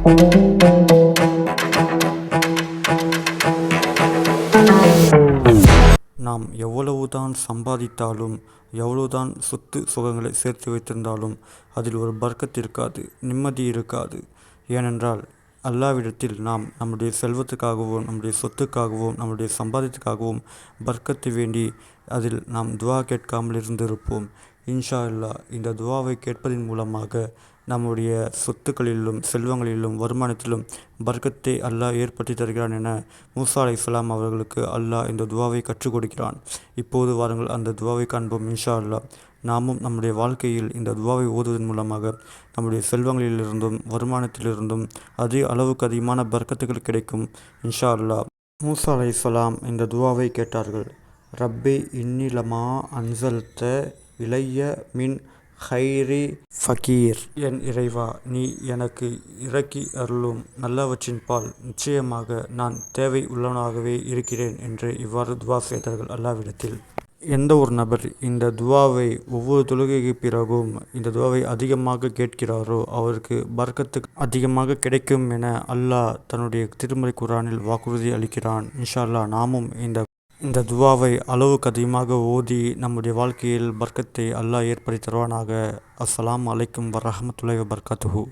நாம் எவ்வளவுதான் சம்பாதித்தாலும் எவ்வளவுதான் சொத்து சுகங்களை சேர்த்து வைத்திருந்தாலும் அதில் ஒரு பர்க்கத் இருக்காது நிம்மதி இருக்காது. ஏனென்றால் அல்லாவிடத்தில் நாம் நம்முடைய செல்வத்துக்காகவும் நம்முடைய சொத்துக்காகவும் நம்முடைய சம்பாதத்துக்காகவும் பர்க்கத்தை வேண்டி அதில் நாம் துவா கேட்காமல் இருந்திருப்போம். இன்ஷா அல்லாஹ் இந்த துவாவை கேட்பதன் மூலமாக நம்முடைய சொத்துக்களிலும் செல்வங்களிலும் வருமானத்திலும் பர்க்கத்தை அல்லாஹ் ஏற்படுத்தி தருகிறான் என மூசா அலைஹிஸ்ஸலாம் அவர்களுக்கு அல்லாஹ் இந்த துவாவை கற்றுக் கொடுக்கிறான். இப்போது வாருங்கள் அந்த துவாவை காண்போம் இன்ஷா அல்லாஹ் நாமும் நம்முடைய வாழ்க்கையில் இந்த துவாவை ஓதுவதன் மூலமாக நம்முடைய செல்வங்களிலிருந்தும் வருமானத்திலிருந்தும் அதிக அளவுக்கு அதிகமான பர்க்கத்துகள் கிடைக்கும் இன்ஷா அல்லாஹ் மூசா அலைஹிஸ்ஸலாம் இந்த துவாவை கேட்டார்கள். ரப்பே இன்னிலமா அன்சல்த இளைய மின் ஹைரி ஃபகீர். என் இறைவா நீ எனக்கு இறக்கி அருளும் நல்லவற்றின் பால். நிச்சயமாக நான் தேவை உள்ளவனாகவே இருக்கிறேன் என்று இவ்வாறு துவா செய்தார்கள் அல்லாவிடத்தில் எந்த ஒரு நபர் இந்த துவாவை ஒவ்வொரு தொழுகைக்கு பிறகும் இந்த துவாவை அதிகமாக கேட்கிறாரோ அவருக்கு பர்க்கத்துக்கு அதிகமாக கிடைக்கும் என அல்லாஹ் தன்னுடைய திருமறை குரானில் வாக்குறுதி அளிக்கிறான். இன்ஷா நாமும் இந்த இந்த துவாவை அளவுக்கு அதிகமாக ஓதி நம்முடைய வாழ்க்கையில் பர்க்கத்தை அல்லாஹ் ஏற்படுத்தி தருவானாக. அஸ்ஸலாம் அலைக்கும் வரஹமத்துல்லாஹி வபர்காத்துஹு.